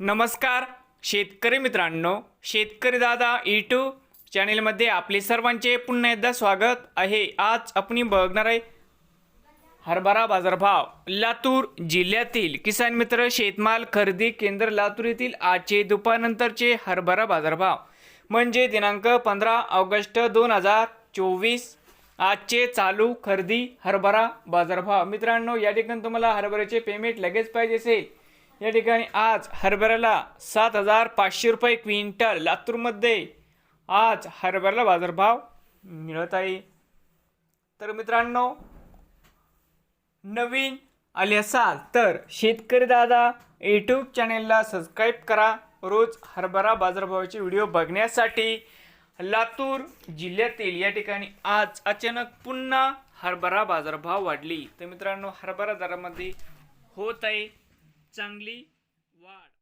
नमस्कार शेतकरी मित्रांनो शेतकरी दादा यूट्यूब चॅनेलमध्ये आपले सर्वांचे पुन्हा एकदा स्वागत आहे. आज आपण बघणार आहे हरभरा बाजारभाव. लातूर जिल्ह्यातील किसान मित्र शेतमाल खरेदी केंद्र लातूर येथील आजचे दुपारनंतरचे हरभरा बाजारभाव. म्हणजे दिनांक पंधरा ऑगस्ट दोन हजार चोवीस आजचे चालू खरेदी हरभरा बाजारभाव. मित्रांनो या ठिकाणी तुम्हाला हरभऱ्याचे पेमेंट लगेच पाहिजे असेल. या ठिकाणी आज हरभऱ्याला सात हजार पाचशे रुपये क्विंटल लातूरमध्ये आज हरभऱ्याला बाजारभाव मिळत आहे. तर मित्रांनो नवीन आले असाल तर शेतकरी दादा यूट्यूब चॅनेलला सबस्क्राईब करा. रोज हरभरा बाजारभावाचे व्हिडिओ बघण्यासाठी लातूर जिल्ह्यातील या ठिकाणी आज अचानक पुन्हा हरभरा बाजारभाव वाढली. तर मित्रांनो हरभरा दरामध्ये होत आहे. चांगली वाढ.